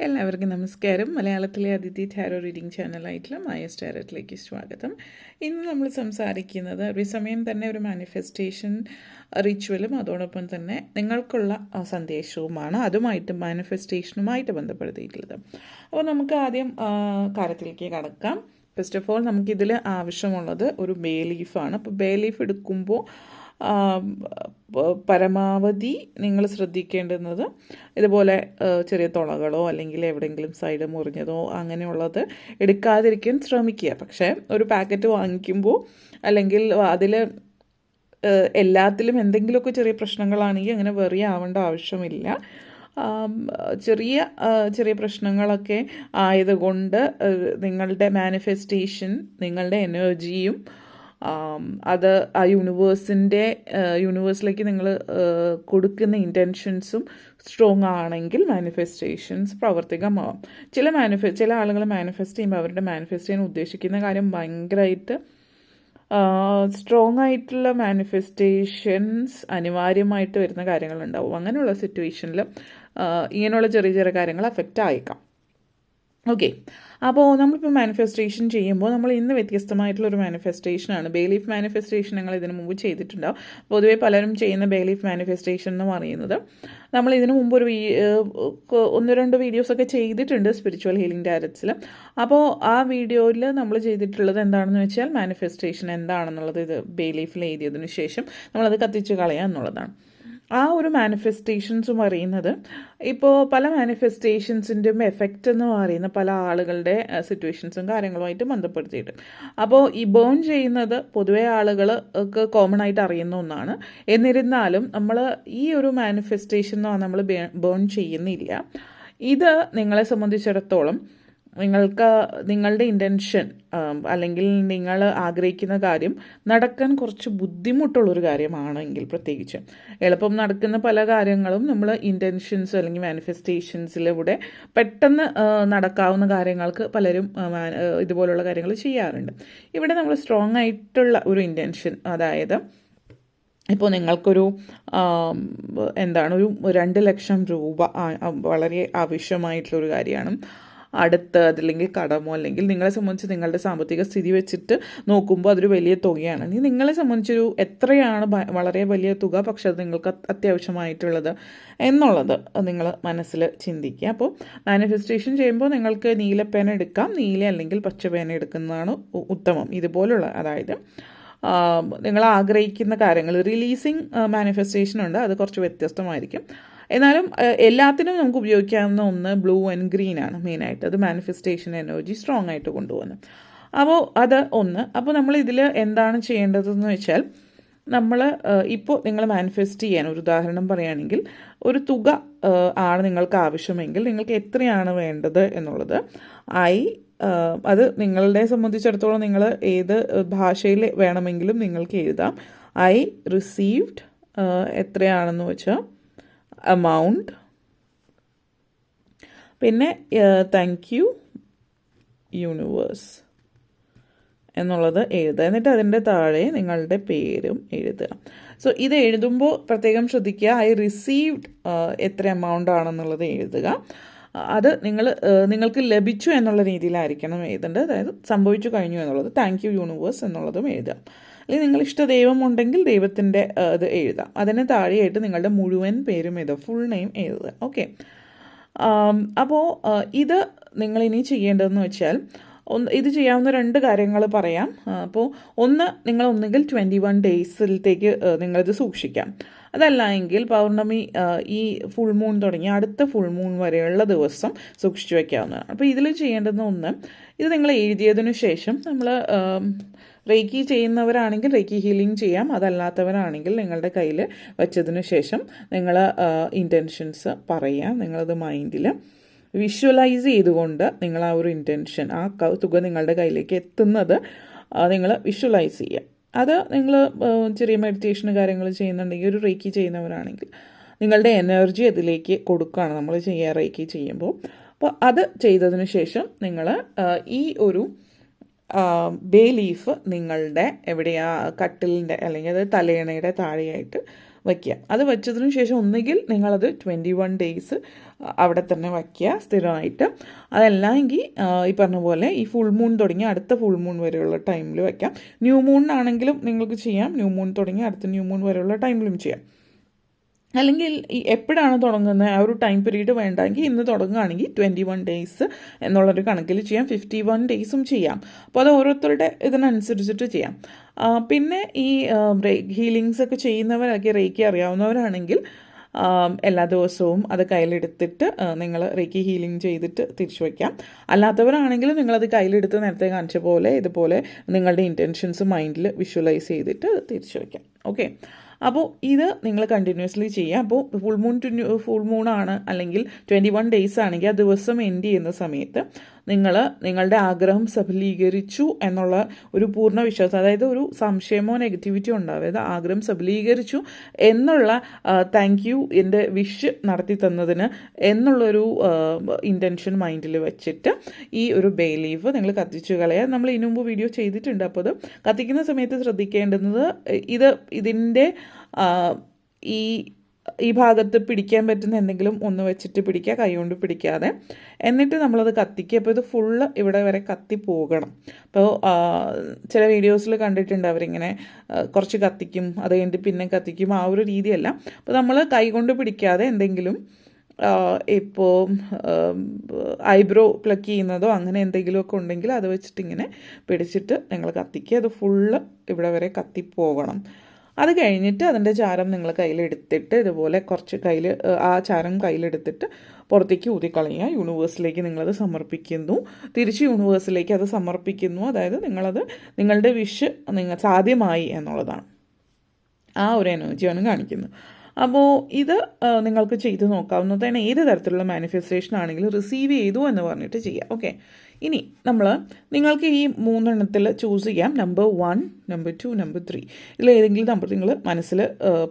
എല്ലാവർക്കും നമസ്കാരം. മലയാളത്തിലെ അതിഥി ടാരോ റീഡിംഗ് ചാനലായിട്ടുള്ള മായ സ്റ്റാരറ്റിലേക്ക് സ്വാഗതം. ഇന്ന് നമ്മൾ സംസാരിക്കുന്നത് അതേസമയം തന്നെ ഒരു മാനിഫെസ്റ്റേഷൻ റിച്വലും അതോടൊപ്പം തന്നെ നിങ്ങൾക്കുള്ള സന്ദേശവുമാണ്. അതുമായിട്ട് മാനിഫെസ്റ്റേഷനുമായിട്ട് ബന്ധപ്പെടുത്തിയിട്ടുള്ളത്. അപ്പോൾ നമുക്ക് ആദ്യം കാര്യത്തിലേക്ക് കടക്കാം. ഫസ്റ്റ് ഓഫ് ഓൾ നമുക്കിതിൽ ആവശ്യമുള്ളത് ഒരു ബേ ലീഫാണ് അപ്പോൾ ബേ ലീഫ് എടുക്കുമ്പോൾ പരമാവധി നിങ്ങൾ ശ്രദ്ധിക്കേണ്ടുന്നത് ഇതുപോലെ ചെറിയ തുളകളോ അല്ലെങ്കിൽ എവിടെയെങ്കിലും സൈഡ് മുറിഞ്ഞതോ അങ്ങനെയുള്ളത് എടുക്കാതിരിക്കാൻ ശ്രമിക്കുക. പക്ഷേ ഒരു പാക്കറ്റ് വാങ്ങിക്കുമ്പോൾ അല്ലെങ്കിൽ അതിൽ എല്ലാത്തിലും എന്തെങ്കിലുമൊക്കെ ചെറിയ പ്രശ്നങ്ങളാണെങ്കിൽ അങ്ങനെ വെറി ആവേണ്ട ആവശ്യമില്ല. ചെറിയ ചെറിയ പ്രശ്നങ്ങളൊക്കെ ആയതുകൊണ്ട് നിങ്ങളുടെ മാനിഫെസ്റ്റേഷൻ നിങ്ങളുടെ എനർജിയും അത് ആ യൂണിവേഴ്സിന്റെ യൂണിവേഴ്സിലേക്ക് നിങ്ങൾ കൊടുക്കുന്ന ഇന്റൻഷൻസും സ്ട്രോങ് ആണെങ്കിൽ മാനിഫെസ്റ്റേഷൻസ് പ്രാവർത്തികമാവാം. ചില മാനിഫെ ചില ആളുകൾ മാനിഫെസ്റ്റ് ചെയ്യുമ്പോൾ അവരുടെ മാനിഫെസ്റ്റ് ചെയ്യാൻ ഉദ്ദേശിക്കുന്ന കാര്യം ഭയങ്കരമായിട്ട് സ്ട്രോങ് ആയിട്ടുള്ള മാനിഫെസ്റ്റേഷൻസ് അനിവാര്യമായിട്ട് വരുന്ന കാര്യങ്ങളുണ്ടാവും. അങ്ങനെയുള്ള സിറ്റുവേഷനിൽ ഇങ്ങനെയുള്ള ചെറിയ ചെറിയ കാര്യങ്ങൾ അഫക്റ്റ് ആയേക്കാം. ഓക്കെ അപ്പോൾ നമ്മളിപ്പോൾ മാനിഫെസ്റ്റേഷൻ ചെയ്യുമ്പോൾ നമ്മൾ ഇന്ന് വ്യത്യസ്തമായിട്ടുള്ള ഒരു മാനിഫെസ്റ്റേഷനാണ് ബേലീഫ് മാനിഫെസ്റ്റേഷൻ ഞങ്ങൾ ഇതിനു മുമ്പ് ചെയ്തിട്ടുണ്ടാവും പൊതുവേ പലരും ചെയ്യുന്ന ബേലീഫ് മാനിഫെസ്റ്റേഷൻ എന്ന് പറയുന്നത്. നമ്മൾ ഇതിനു മുമ്പ് ഒരു ഒന്ന് രണ്ട് വീഡിയോസൊക്കെ ചെയ്തിട്ടുണ്ട് സ്പിരിച്വൽ ഹീലിംഗ് ഡയറക്ട്സിൽ അപ്പോൾ ആ വീഡിയോയിൽ നമ്മൾ ചെയ്തിട്ടുള്ളത് എന്താണെന്ന് വെച്ചാൽ മാനിഫെസ്റ്റേഷൻ എന്താണെന്നുള്ളത് ഇത് ബേലീഫിൽ എഴുതിയതിനു ശേഷം നമ്മളത് കത്തിച്ച് കളയുക എന്നുള്ളതാണ് ആ ഒരു മാനിഫെസ്റ്റേഷൻസ് പറയുന്നത് ഇപ്പോൾ പല മാനിഫെസ്റ്റേഷൻസിന്റെയും എഫക്റ്റ് എന്ന് പറയുന്ന പല ആളുകളുടെ സിറ്റുവേഷൻസും കാര്യങ്ങളുമായിട്ട് ബന്ധപ്പെടുത്തിയിട്ട്. അപ്പോൾ ഈ ബേൺ ചെയ്യുന്നത് പൊതുവെ ആളുകൾക്ക് കോമൺ ആയിട്ട് അറിയുന്ന ഒന്നാണ്. എന്നിരുന്നാലും നമ്മൾ ഈ ഒരു മാനിഫെസ്റ്റേഷൻ നമ്മൾ ബേൺ ചെയ്യുന്നില്ല. ഇത് നിങ്ങളെ സംബന്ധിച്ചിടത്തോളം നിങ്ങൾക്ക് നിങ്ങളുടെ ഇന്റൻഷൻ അല്ലെങ്കിൽ നിങ്ങൾ ആഗ്രഹിക്കുന്ന കാര്യം നടക്കാൻ കുറച്ച് ബുദ്ധിമുട്ടുള്ളൊരു കാര്യമാണെങ്കിൽ പ്രത്യേകിച്ച്. എളുപ്പം നടക്കുന്ന പല കാര്യങ്ങളും നമ്മൾ ഇന്റൻഷൻസ് അല്ലെങ്കിൽ മാനിഫെസ്റ്റേഷൻസിലൂടെ പെട്ടെന്ന് നടക്കാവുന്ന കാര്യങ്ങൾക്ക് പലരും ഇതുപോലുള്ള കാര്യങ്ങൾ ചെയ്യാറുണ്ട്. ഇവിടെ നമ്മൾ സ്ട്രോങ് ആയിട്ടുള്ള ഒരു ഇന്റൻഷൻ അതായത് ഇപ്പോൾ നിങ്ങൾക്കൊരു എന്താണ് ഒരു രണ്ട് ലക്ഷം രൂപ വളരെ ആവശ്യമായിട്ടുള്ളൊരു കാര്യമാണ്. അടുത്ത് അതല്ലെങ്കിൽ കടമോ അല്ലെങ്കിൽ നിങ്ങളെ സംബന്ധിച്ച് നിങ്ങളുടെ സാമ്പത്തിക സ്ഥിതി വെച്ചിട്ട് നോക്കുമ്പോൾ അതൊരു വലിയ തുകയാണ്. ഇനി നിങ്ങളെ സംബന്ധിച്ചൊരു എത്രയാണ് വളരെ വലിയ തുക പക്ഷെ അത് നിങ്ങൾക്ക് അത് അത്യാവശ്യമായിട്ടുള്ളത് എന്നുള്ളത് നിങ്ങൾ മനസ്സിൽ ചിന്തിക്കുക. അപ്പോൾ മാനിഫെസ്റ്റേഷൻ ചെയ്യുമ്പോൾ നിങ്ങൾക്ക് നീല പേന എടുക്കാം. നീല അല്ലെങ്കിൽ പച്ച പേന എടുക്കുന്നതാണ് ഉത്തമം. ഇതുപോലുള്ള അതായത് നിങ്ങൾ ആഗ്രഹിക്കുന്ന കാര്യങ്ങൾ. റിലീസിങ് മാനിഫെസ്റ്റേഷൻ ഉണ്ട്. അത് കുറച്ച് വ്യത്യസ്തമായിരിക്കും. എന്നാലും എല്ലാത്തിനും നമുക്ക് ഉപയോഗിക്കാവുന്ന ഒന്ന് ബ്ലൂ ആൻഡ് ഗ്രീൻ ആണ് മെയിനായിട്ട്. അത് മാനിഫെസ്റ്റേഷൻ എനർജി സ്ട്രോങ് ആയിട്ട് കൊണ്ടുപോകുന്നത് അപ്പോൾ അത് ഒന്ന്. അപ്പോൾ നമ്മൾ ഇതിൽ എന്താണ് ചെയ്യേണ്ടതെന്ന് വെച്ചാൽ നമ്മൾ ഇപ്പോൾ നിങ്ങൾ മാനിഫെസ്റ്റ് ചെയ്യാൻ ഒരു ഉദാഹരണം പറയുകയാണെങ്കിൽ ഒരു തുക ആണ് നിങ്ങൾക്ക് ആവശ്യമെങ്കിൽ നിങ്ങൾക്ക് എത്രയാണ് വേണ്ടത് എന്നുള്ളത്. ഐ അത് നിങ്ങളുടെ സംബന്ധിച്ചിടത്തോളം നിങ്ങൾ ഏത് ഭാഷയിൽ വേണമെങ്കിലും നിങ്ങൾക്ക് എഴുതാം. ഐ റിസീവ്ഡ് എത്രയാണെന്ന് വെച്ചാൽ amount. പിന്നെ താങ്ക് യു യൂണിവേഴ്സ് എന്നുള്ളത് എഴുതുക. എന്നിട്ട് അതിന്റെ താഴെ നിങ്ങളുടെ പേരും എഴുതുക. സോ ഇത് എഴുതുമ്പോൾ പ്രത്യേകം ശ്രദ്ധിക്കുക. ഐ റിസീവ്ഡ് എത്ര എമൗണ്ട് ആണെന്നുള്ളത് എഴുതുക. അത് നിങ്ങൾ നിങ്ങൾക്ക് ലഭിച്ചു എന്നുള്ള രീതിയിലായിരിക്കണം എഴുതേണ്ടത്. അതായത് സംഭവിച്ചു കഴിഞ്ഞു എന്നുള്ളത്. താങ്ക് യു യൂണിവേഴ്സ് എന്നുള്ളതും എഴുതുക. അല്ലെങ്കിൽ നിങ്ങൾ ഇഷ്ട ദൈവം ഉണ്ടെങ്കിൽ ദൈവത്തിന്റെ ഇത് എഴുതാം. അതിന് താഴെയായിട്ട് നിങ്ങളുടെ മുഴുവൻ പേരും എഴുതുക. ഫുൾ നെയിം എഴുതുക. ഓക്കെ അപ്പോൾ ഇത് നിങ്ങൾ ഇനി ചെയ്യേണ്ടതെന്ന് വെച്ചാൽ ഇത് ചെയ്യാവുന്ന രണ്ട് കാര്യങ്ങൾ പറയാം. അപ്പോൾ ഒന്ന് നിങ്ങൾ ഒന്നുകിൽ ട്വന്റി വൺ ഡേയ്സിലത്തേക്ക് നിങ്ങളിത് സൂക്ഷിക്കാം. അതല്ല എങ്കിൽ പൗർണമി ഈ ഫുൾ മൂൺ തുടങ്ങി അടുത്ത ഫുൾ മൂൺ വരെയുള്ള ദിവസം സൂക്ഷിച്ചു വയ്ക്കാവുന്നതാണ് അപ്പോൾ ഇതിൽ ചെയ്യേണ്ടുന്ന ഒന്ന് ഇത് നിങ്ങൾ എഴുതിയതിനു ശേഷം നമ്മൾ റേക്കി ചെയ്യുന്നവരാണെങ്കിൽ റേക്കി ഹീലിംഗ് ചെയ്യാം. അതല്ലാത്തവരാണെങ്കിൽ നിങ്ങളുടെ കയ്യിൽ വെച്ചതിന് ശേഷം നിങ്ങൾ ഇന്റൻഷൻസ് പറയാം. നിങ്ങളത് മൈൻഡിൽ വിഷ്വലൈസ് ചെയ്തുകൊണ്ട് നിങ്ങൾ ആ ഒരു ഇന്റൻഷൻ ആ തുക നിങ്ങളുടെ കയ്യിലേക്ക് എത്തുന്നത് നിങ്ങൾ വിഷ്വലൈസ് ചെയ്യുക അത് നിങ്ങൾ ചെറിയ മെഡിറ്റേഷൻ കാര്യങ്ങൾ ചെയ്യുന്നുണ്ടെങ്കിൽ ഒരു റേക്കി ചെയ്യുന്നവരാണെങ്കിൽ നിങ്ങളുടെ എനർജി അതിലേക്ക് കൊടുക്കുകയാണ് നമ്മൾ ചെയ്യാറേക്ക് റേക്കി ചെയ്യുമ്പോൾ. അപ്പോൾ അത് ചെയ്തതിന് ശേഷം നിങ്ങൾ ഈ ഒരു ബേ ലീഫ് നിങ്ങളുടെ എവിടെയാ കട്ടിലിന്റെ അല്ലെങ്കിൽ അത് തലയണയുടെ താഴെയായിട്ട് വയ്ക്കുക. അത് വെച്ചതിനു ശേഷം ഒന്നുകിൽ നിങ്ങളത് ട്വന്റി വൺ ഡേയ്സ് അവിടെ തന്നെ വയ്ക്കുക സ്ഥിരമായിട്ട്. അതല്ലെങ്കിൽ ഈ പറഞ്ഞ പോലെ ഈ ഫുൾ മൂൺ തുടങ്ങി അടുത്ത ഫുൾ മൂൺ വരെയുള്ള ടൈമിൽ വയ്ക്കാം. ന്യൂ മൂണിനാണെങ്കിലും നിങ്ങൾക്ക് ചെയ്യാം. ന്യൂ മൂൺ തുടങ്ങി അടുത്ത ന്യൂ മൂൺ വരെയുള്ള ടൈമിലും ചെയ്യാം. അല്ലെങ്കിൽ ഈ എപ്പോഴാണ് തുടങ്ങുന്നത്? ആ ഒരു ടൈം പീരീഡ് വേണ്ടെങ്കിൽ ഇന്ന് തുടങ്ങുകയാണെങ്കിൽ ട്വന്റി വൺ ഡേയ്സ് എന്നുള്ളൊരു കണക്കിൽ ചെയ്യാം. ഫിഫ്റ്റി വൺ ഡേയ്സും ചെയ്യാം. അപ്പോൾ അത് ഓരോരുത്തരുടെ ഇതിനനുസരിച്ചിട്ട് ചെയ്യാം. പിന്നെ ഈ ഹീലിങ്സ് ഒക്കെ ചെയ്യുന്നവരൊക്കെ റേക്കി അറിയാവുന്നവരാണെങ്കിൽ എല്ലാ ദിവസവും അത് കയ്യിലെടുത്തിട്ട് നിങ്ങൾ റേക്കി ഹീലിംഗ് ചെയ്തിട്ട് തിരിച്ചു വയ്ക്കാം. അല്ലാത്തവരാണെങ്കിൽ നിങ്ങളത് കയ്യിലെടുത്ത് നേരത്തെ കാണിച്ച പോലെ ഇതുപോലെ നിങ്ങളുടെ ഇന്റൻഷൻസ് മൈൻഡിൽ വിഷ്വലൈസ് ചെയ്തിട്ട് തിരിച്ചു വയ്ക്കാം. ഓക്കെ അപ്പോൾ ഇത് നിങ്ങൾ കണ്ടിന്യൂസ്ലി ചെയ്യുക. അപ്പോൾ full moon to full moon ആണ് അല്ലെങ്കിൽ ട്വന്റി വൺ ഡേയ്സ് ആണെങ്കിൽ ആ ദിവസം എൻഡ് ചെയ്യുന്ന സമയത്ത് നിങ്ങൾ നിങ്ങളുടെ ആഗ്രഹം സഫലീകരിച്ചു എന്നുള്ള ഒരു പൂർണ വിശ്വാസം അതായത് ഒരു സംശയമോ നെഗറ്റിവിറ്റിയോ ഉണ്ടാവരുത് ആഗ്രഹം സഫലീകരിച്ചു എന്നുള്ള താങ്ക് യു എന്റെ വിഷ് നടത്തി തന്നതിന് എന്നുള്ളൊരു ഇന്റൻഷൻ മൈൻഡിൽ വെച്ചിട്ട് ഈ ഒരു ബേ ലീഫ് നിങ്ങൾ കത്തിച്ചു കളയുക നമ്മൾ ഇതിനു മുമ്പ് വീഡിയോ ചെയ്തിട്ടുണ്ട്. അപ്പോൾ അത് കത്തിക്കുന്ന സമയത്ത് ശ്രദ്ധിക്കേണ്ടുന്നത് ഇത് ഇതിന്റെ ഈ ഈ ഭാഗത്ത് പിടിക്കാൻ പറ്റുന്ന എന്തെങ്കിലും ഒന്ന് വെച്ചിട്ട് പിടിക്കുക കൈകൊണ്ട് പിടിക്കാതെ. എന്നിട്ട് നമ്മളത് കത്തിക്കുക. അപ്പോൾ ഇത് ഫുള്ള് ഇവിടെ വരെ കത്തി പോകണം. അപ്പോൾ ചില വീഡിയോസിൽ കണ്ടിട്ടുണ്ട് അവരിങ്ങനെ കുറച്ച് കത്തിക്കും അത് കഴിഞ്ഞിട്ട് പിന്നെ കത്തിക്കും ആ ഒരു രീതിയല്ല. അപ്പോൾ നമ്മൾ കൈകൊണ്ട് പിടിക്കാതെ എന്തെങ്കിലും ഇപ്പോൾ ഐബ്രോ പ്ലക്ക് ചെയ്യുന്നതോ അങ്ങനെ എന്തെങ്കിലുമൊക്കെ ഉണ്ടെങ്കിൽ അത് വെച്ചിട്ട് ഇങ്ങനെ പിടിച്ചിട്ട് നിങ്ങൾ കത്തിക്കുക. അത് ഫുള്ള് ഇവിടെ വരെ കത്തിപ്പോകണം അത് കഴിഞ്ഞിട്ട് അതിന്റെ ചാരം നിങ്ങൾ കയ്യിലെടുത്തിട്ട് ഇതുപോലെ കുറച്ച് കയ്യിൽ ആ ചാരം കയ്യിലെടുത്തിട്ട് പുറത്തേക്ക് ഊതിക്കളയുക യൂണിവേഴ്സിലേക്ക് നിങ്ങളത് സമർപ്പിക്കുന്നു. തിരിച്ച് യൂണിവേഴ്സിലേക്ക് അത് സമർപ്പിക്കുന്നു. അതായത് നിങ്ങളത് നിങ്ങളുടെ വിഷ് നിങ്ങൾ സാധ്യമായി എന്നുള്ളതാണ്. ആ ഒരു എനർജിയാണ് കാണിക്കുന്നത് അപ്പോൾ ഇത് നിങ്ങൾക്ക് ചെയ്ത് നോക്കാവുന്നതാണ്. ഏത് തരത്തിലുള്ള മാനിഫെസ്റ്റേഷൻ ആണെങ്കിലും റിസീവ് ചെയ്തു എന്ന് പറഞ്ഞിട്ട് ചെയ്യാം. ഓക്കെ ഇനി നമ്മൾ നിങ്ങൾക്ക് ഈ മൂന്നെണ്ണത്തിൽ ചൂസ് ചെയ്യാം. Number one number two number three ഇതിൽ ഏതെങ്കിലും നമ്പർ നിങ്ങൾ മനസ്സിൽ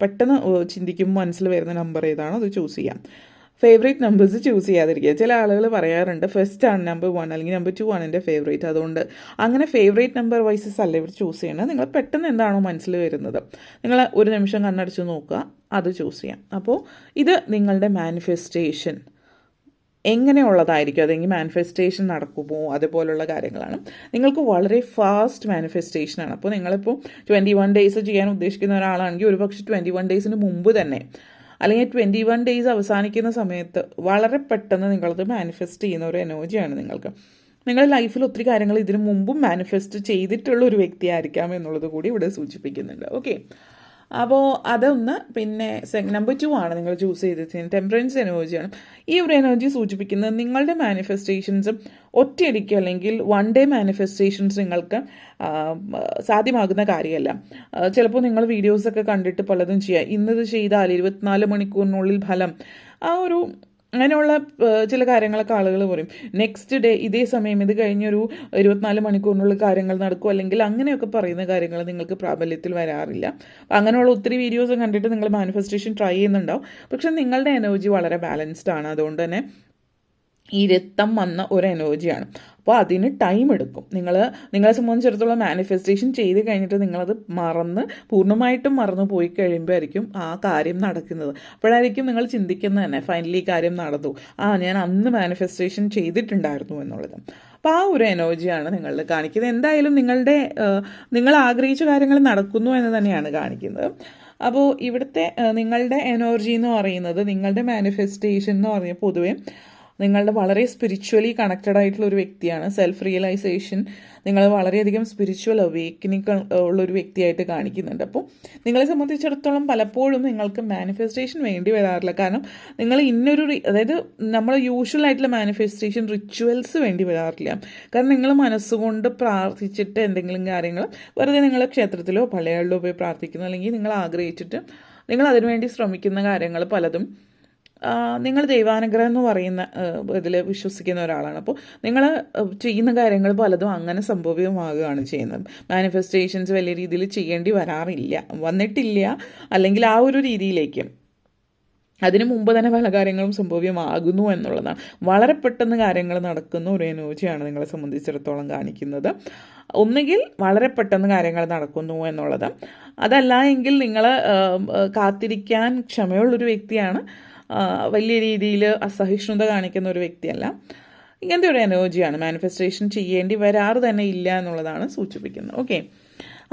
പെട്ടെന്ന് ചിന്തിക്കും ചിന്തിക്കുമ്പോൾ മനസ്സിൽ വരുന്ന നമ്പർ ഏതാണോ അത് ചൂസ് ചെയ്യാം. ഫേവറേറ്റ് നമ്പേഴ്സ് ചൂസ് ചെയ്യാതിരിക്കുക. ചില ആളുകൾ പറയാറുണ്ട് ഫസ്റ്റ് ആണ് നമ്പർ വൺ അല്ലെങ്കിൽ നമ്പർ ടു ആണ് എന്റെ ഫേവറേറ്റ് അതുകൊണ്ട് അങ്ങനെ ഫേവറേറ്റ് നമ്പർ വൈസസ് അല്ല ഇവർ ചൂസ് ചെയ്യണം നിങ്ങൾ പെട്ടെന്ന് എന്താണോ മനസ്സിൽ വരുന്നത്. നിങ്ങൾ ഒരു നിമിഷം കണ്ണടച്ച് നോക്കുക. അത് ചൂസ് ചെയ്യാം. അപ്പോൾ ഇത് നിങ്ങളുടെ മാനിഫെസ്റ്റേഷൻ എങ്ങനെയുള്ളതായിരിക്കും? അതെങ്കിൽ മാനിഫെസ്റ്റേഷൻ നടക്കുമോ? അതുപോലുള്ള കാര്യങ്ങളാണ്. നിങ്ങൾക്ക് വളരെ ഫാസ്റ്റ് മാനിഫെസ്റ്റേഷനാണ് അപ്പോൾ നിങ്ങളിപ്പോൾ ട്വന്റി വൺ ഡേയ്സ് ചെയ്യാൻ ഉദ്ദേശിക്കുന്ന ഒരാളാണെങ്കിൽ ഒരു പക്ഷേ ട്വന്റി വൺ ഡേയ്സിന് മുമ്പ് തന്നെ അല്ലെങ്കിൽ ട്വന്റി വൺ ഡേയ്സ് അവസാനിക്കുന്ന സമയത്ത് വളരെ പെട്ടെന്ന് നിങ്ങളത് മാനിഫെസ്റ്റ് ചെയ്യുന്ന ഒരു എനർജിയാണ് നിങ്ങൾക്ക്. നിങ്ങളുടെ ലൈഫിൽ ഒത്തിരി കാര്യങ്ങൾ ഇതിനു മുമ്പും മാനിഫെസ്റ്റ് ചെയ്തിട്ടുള്ള ഒരു വ്യക്തിയായിരിക്കാം എന്നുള്ളത് കൂടി ഇവിടെ സൂചിപ്പിക്കുന്നുണ്ട്. ഓക്കെ അപ്പോൾ അതൊന്ന് പിന്നെ നമ്പർ ടു ആണ് നിങ്ങൾ ചൂസ് ചെയ്ത് ടെമ്പറൻസ് എനർജിയാണ് ഈ ഒരു എനർജി സൂചിപ്പിക്കുന്നത് നിങ്ങളുടെ മാനിഫെസ്റ്റേഷൻസ് ഒറ്റയടിക്ക് അല്ലെങ്കിൽ വൺ ഡേ മാനിഫെസ്റ്റേഷൻസ് നിങ്ങൾക്ക് സാധ്യമാകുന്ന കാര്യമല്ല. ചിലപ്പോൾ നിങ്ങൾ വീഡിയോസൊക്കെ കണ്ടിട്ട് പലതും ചെയ്യുക ഇന്നത് ചെയ്താൽ ഇരുപത്തിനാല് മണിക്കൂറിനുള്ളിൽ ഫലം. ആ ഒരു അങ്ങനെയുള്ള ചില കാര്യങ്ങളൊക്കെ ആളുകൾ പറയും. നെക്സ്റ്റ് ഡേ ഇതേ സമയം ഇത് കഴിഞ്ഞൊരു ഇരുപത്തിനാല് മണിക്കൂറിനുള്ള കാര്യങ്ങൾ നടക്കും അല്ലെങ്കിൽ അങ്ങനെയൊക്കെ പറയുന്ന കാര്യങ്ങൾ നിങ്ങൾക്ക് പ്രാബല്യത്തിൽ വരാറില്ല. അങ്ങനെയുള്ള ഒത്തിരി വീഡിയോസ് കണ്ടിട്ട് നിങ്ങൾ മാനിഫെസ്റ്റേഷൻ ട്രൈ ചെയ്യുന്നുണ്ടാവും. പക്ഷെ നിങ്ങളുടെ എനർജി വളരെ ബാലൻസ്ഡ് ആണ്. അതുകൊണ്ട് തന്നെ ഈ രക്തം വന്ന ഒരു എനർജിയാണ്. അപ്പോൾ അതിന് ടൈം എടുക്കും. നിങ്ങൾ നിങ്ങളെ സംബന്ധിച്ചിടത്തോളം മാനിഫെസ്റ്റേഷൻ ചെയ്ത് കഴിഞ്ഞിട്ട് നിങ്ങളത് മറന്ന് പൂർണമായിട്ടും മറന്നു പോയി കഴിയുമ്പോഴായിരിക്കും ആ കാര്യം നടക്കുന്നത്. അപ്പോഴായിരിക്കും നിങ്ങൾ ചിന്തിക്കുന്നത് തന്നെ ഫൈനലി ഈ കാര്യം നടന്നു. ആ ഞാൻ അന്ന് മാനിഫെസ്റ്റേഷൻ ചെയ്തിട്ടുണ്ടായിരുന്നു എന്നുള്ളത്. അപ്പോൾ ആ ഒരു എനർജിയാണ് നിങ്ങളിൽ കാണിക്കുന്നത്. എന്തായാലും നിങ്ങളുടെ നിങ്ങൾ ആഗ്രഹിച്ച കാര്യങ്ങൾ നടക്കുന്നു എന്ന് തന്നെയാണ് കാണിക്കുന്നത്. അപ്പോൾ ഇവിടുത്തെ നിങ്ങളുടെ എനർജി എന്ന് പറയുന്നത് നിങ്ങളുടെ മാനിഫെസ്റ്റേഷൻ എന്ന് പറഞ്ഞാൽ പൊതുവേ നിങ്ങളുടെ വളരെ സ്പിരിച്വലി കണക്റ്റഡ് ആയിട്ടുള്ള ഒരു വ്യക്തിയാണ്. സെൽഫ് റിയലൈസേഷൻ നിങ്ങൾ വളരെയധികം സ്പിരിച്വൽ അവേക്കനിങ് ഉള്ള ഒരു വ്യക്തിയായിട്ട് കാണിക്കുന്നുണ്ട്. അപ്പോൾ നിങ്ങളെ സംബന്ധിച്ചിടത്തോളം പലപ്പോഴും നിങ്ങൾക്ക് മാനിഫെസ്റ്റേഷൻ വേണ്ടി വരാറില്ല. കാരണം നിങ്ങൾ ഇന്നൊരു അതായത് നമ്മൾ യൂഷ്വൽ ആയിട്ടുള്ള മാനിഫെസ്റ്റേഷൻ റിച്വൽസ് വേണ്ടി വരാറില്ല. കാരണം നിങ്ങൾ മനസ്സുകൊണ്ട് പ്രാർത്ഥിച്ചിട്ട് എന്തെങ്കിലും കാര്യങ്ങൾ വെറുതെ നിങ്ങൾ ക്ഷേത്രത്തിലോ പള്ളികളിലോ പോയി പ്രാർത്ഥിക്കുന്നു. അല്ലെങ്കിൽ നിങ്ങൾ ആഗ്രഹിച്ചിട്ട് നിങ്ങൾ അതിനുവേണ്ടി ശ്രമിക്കുന്ന കാര്യങ്ങൾ പലതും നിങ്ങൾ ദൈവാനുഗ്രഹം എന്ന് പറയുന്ന ഇതിൽ വിശ്വസിക്കുന്ന ഒരാളാണ്. അപ്പോൾ നിങ്ങൾ ചെയ്യുന്ന കാര്യങ്ങൾ പലതും അങ്ങനെ സംഭവ്യമാകുകയാണ് ചെയ്യുന്നത്. മാനിഫെസ്റ്റേഷൻസ് വലിയ രീതിയിൽ ചെയ്യേണ്ടി വരാറില്ല. വന്നിട്ടില്ല. അല്ലെങ്കിൽ ആ ഒരു രീതിയിലേക്ക്. അതിനു മുമ്പ് തന്നെ പല കാര്യങ്ങളും സംഭവ്യമാകുന്നു എന്നുള്ളതാണ്. വളരെ പെട്ടെന്ന് കാര്യങ്ങൾ നടക്കുന്ന ഒരു എനർജിയാണ് നിങ്ങളെ സംബന്ധിച്ചിടത്തോളം കാണിക്കുന്നത്. ഒന്നുകിൽ വളരെ പെട്ടെന്ന് കാര്യങ്ങൾ നടക്കുന്നു എന്നുള്ളത്. അതല്ല എങ്കിൽ നിങ്ങൾ കാത്തിരിക്കാൻ ക്ഷമയുള്ളൊരു വ്യക്തിയാണ്. വലിയ രീതിയിൽ അസഹിഷ്ണുത കാണിക്കുന്ന ഒരു വ്യക്തിയല്ല. ഇങ്ങനത്തെ ഒരു എനർജിയാണ് മാനിഫെസ്റ്റേഷൻ ചെയ്യേണ്ടി വരാറ് തന്നെ ഇല്ല എന്നുള്ളതാണ് സൂചിപ്പിക്കുന്നത്. ഓക്കെ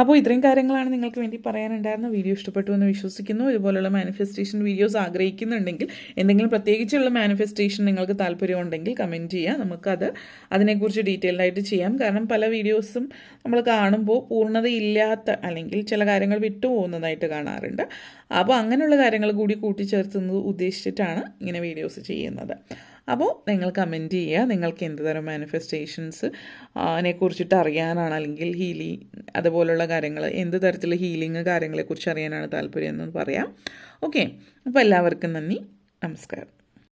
അപ്പോൾ ഇത്രയും കാര്യങ്ങളാണ് നിങ്ങൾക്ക് വേണ്ടി പറയാനുണ്ടായിരുന്ന വീഡിയോ ഇഷ്ടപ്പെട്ടു എന്ന് വിശ്വസിക്കുന്നു. ഇതുപോലുള്ള മാനിഫെസ്റ്റേഷൻ വീഡിയോസ് ആഗ്രഹിക്കുന്നുണ്ടെങ്കിൽ എന്തെങ്കിലും പ്രത്യേകിച്ചുള്ള മാനിഫെസ്റ്റേഷൻ നിങ്ങൾക്ക് താല്പര്യമുണ്ടെങ്കിൽ കമന്റ് ചെയ്യുക നമുക്കത് അതിനെക്കുറിച്ച് ഡീറ്റെയിൽഡ് ആയിട്ട് ചെയ്യാം. കാരണം പല വീഡിയോസും നമ്മൾ കാണുമ്പോൾ പൂർണതയില്ലാത്ത അല്ലെങ്കിൽ ചില കാര്യങ്ങൾ വിട്ടുപോകുന്നതായിട്ട് കാണാറുണ്ട്. അപ്പോൾ അങ്ങനെയുള്ള കാര്യങ്ങൾ കൂടി കൂട്ടിച്ചേർത്തുന്നത് ഉദ്ദേശിച്ചിട്ടാണ് ഇങ്ങനെ വീഡിയോസ് ചെയ്യുന്നത്. അപ്പോൾ നിങ്ങൾ കമന്റ് ചെയ്യുക. നിങ്ങൾക്ക് എന്ത് തരം മാനിഫെസ്റ്റേഷൻസ് അതിനെക്കുറിച്ചിട്ട് അറിയാനാണ് അല്ലെങ്കിൽ ഹീലിംഗ് അതുപോലുള്ള കാര്യങ്ങൾ എന്ത് തരത്തിലുള്ള ഹീലിംഗ് കാര്യങ്ങളെക്കുറിച്ച് അറിയാനാണ് താല്പര്യം എന്ന് പറയാം. ഓക്കെ അപ്പോൾ എല്ലാവർക്കും നന്ദി. നമസ്കാരം.